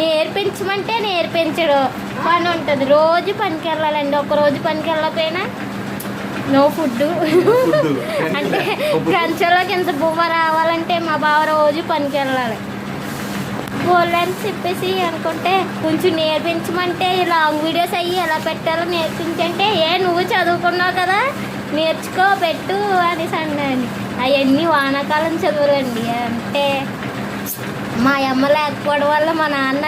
నేర్పించమంటే నేర్పించడు. పని ఉంటుంది. రోజు పనికి వెళ్ళాలండి ఒక రోజు పనికి వెళ్ళకపోయినా నో ఫుడ్. అంటే కంచెలోకి ఇంత బువ్వ రావాలంటే మా బావ రోజు పనికి వెళ్ళాలి పోలని చెప్పేసి అనుకుంటే కొంచెం నేర్పించమంటే లాంగ్ వీడియోస్ అయ్యి ఎలా పెట్టాలో నేర్పించంటే ఏ నువ్వు చదువుకున్నావు కదా నేర్చుకో పెట్టు అనేసి అన్నాను అవన్నీ వానాకాలం చదువులండి అంటే మా అమ్మ లేకపోవడం వల్ల మా నాన్న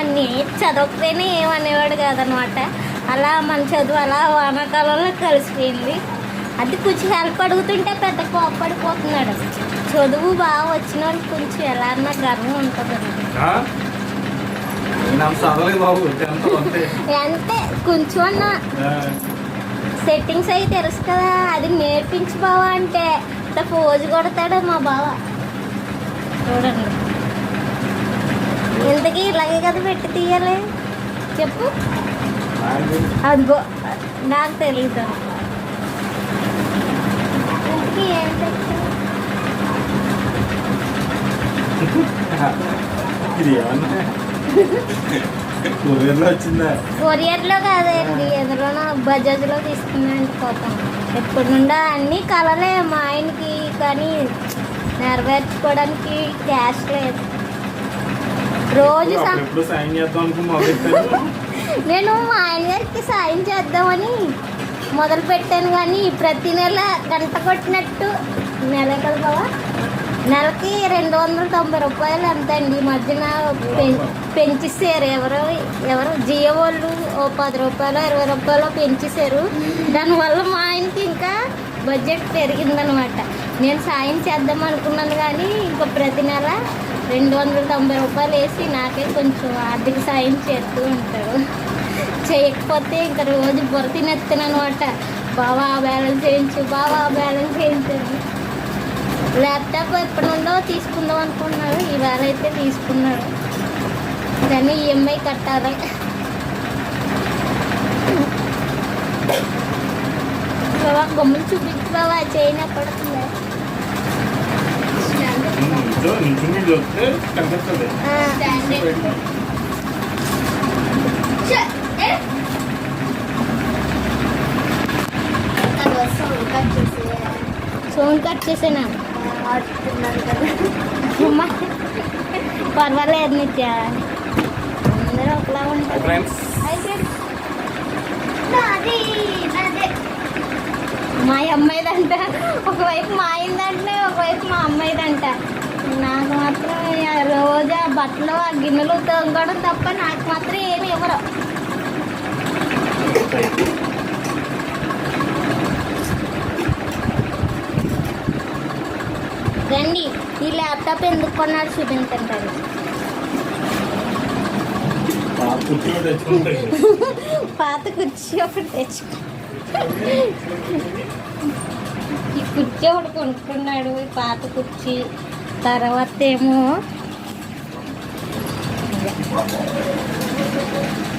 చదవకపోయినా ఏమనేవాడు కాదనమాట. అలా మన చదువు అలా వానాకాలంలో కలిసిపోయింది. అది కొంచెం హెల్ప్ అడుగుతుంటే పెద్ద కోప్పడిపోతున్నాడు. చదువు బాగా వచ్చిన వాళ్ళకి కొంచెం ఎలా అన్నా గర్వం టెన్త్ అంతే అంటే కొంచెం అన్న సెట్టింగ్స్ అవి తెలుసు కదా అది నేర్పించు బావా అంటే. ఇట్లా పోజు కొడతాడు మా బావ. చూడండి. ఇంతకీ ఇలాగే కదా పెట్టి తీయాలి. చెప్పు. అదిగో నాకు కొరియర్లో వచ్చిందా? కొరియర్లో కాదండి ఎదురున బజాజ్లో తీసుకున్నాను పాపం ఎప్పటి నుండో అన్ని కలలే మా ఆయనకి కానీ నెరవేర్చుకోవడానికి క్యాష్ లేదు. రోజు నేను మా ఆయన గారికి సాయం చేద్దామని మొదలు పెట్టాను కానీ ప్రతి నెల గంట కొట్టినట్టు నెల కదా బావా? నెలకి రెండు వందల తొంభై రూపాయలు ఎంత అండి ఈ మధ్యన పెం- పెంచేసారు ఎవరో ఎవరు జియో వాళ్ళు ఓ పది రూపాయలు ఇరవై రూపాయలు పెంచేశారు. దానివల్ల మా ఆయనకి ఇంకా బడ్జెట్ పెరిగిందనమాట. నేను సాయం చేద్దాం అనుకున్నాను కానీ ఇంకా ప్రతి నెల రెండు వందల తొంభై రూపాయలు వేసి నాకే కొంచెం ఆర్థిక సాయం చేస్తూ ఉంటాడు చేయకపోతే ఇంకా రోజు బుర్ర తినేస్తాను అనమాట బావా బ్యాలెన్స్ చేయించు బావా బ్యాలెన్స్ చేయించు ల్యాప్టాప్ ఎప్పటి నుండో తీసుకుందాం అనుకున్నాడు ఈవేళ అయితే తీసుకున్నాడు కానీ ఈఎంఐ కట్టాలి. బావా గమ్ములు చూపించు బావా చేయనప్పటికీ పడుతుంది నించుని చూస్తే కనిపిస్తుంది ఫోన్ కట్ చేసాను? పర్వాలేదు నిత్య. అందరూ ఒకలా ఉంటారు. ఫ్రెండ్స్. మా అమ్మాయిదంట. ఒకవైపు మా అయిందంటే ఒకవైపు మా అమ్మాయిదంట. నాకు మాత్రం రోజు ఆ బట్టలు ఆ గిన్నెలు తోముకోవడం తప్ప నాకు మాత్రం ఏమి ఇవ్వరు. రండి ఈ ల్యాప్టాప్ ఎందుకు కొన్నాడు చూపించంటారు తెచ్చుకుంటాయి పాత కుర్చీ ఒకటి తెచ్చుకో. ఈ కుర్చీ ఒకటి కొనుక్కున్నాడు ఈ పాత కుర్చీ. తర్వాత ఏమో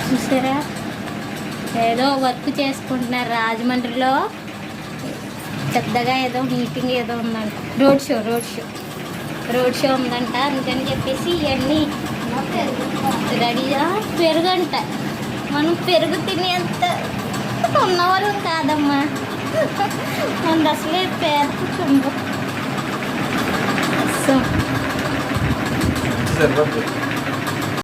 చూసారా? ఏదో వర్క్ చేసుకుంటున్నారు రాజమండ్రిలో. పెద్దగా ఏదో మీటింగ్ ఏదో ఉందంట. Road show road show. Road show ఉందంట అందుకని చెప్పేసి ఇవన్నీ రెడీగా పెరుగంట. మనం పెరుగు తినేంత ఉన్నవారు కాదమ్మా. మనది అసలే పేరు కుటుంబం. дизайн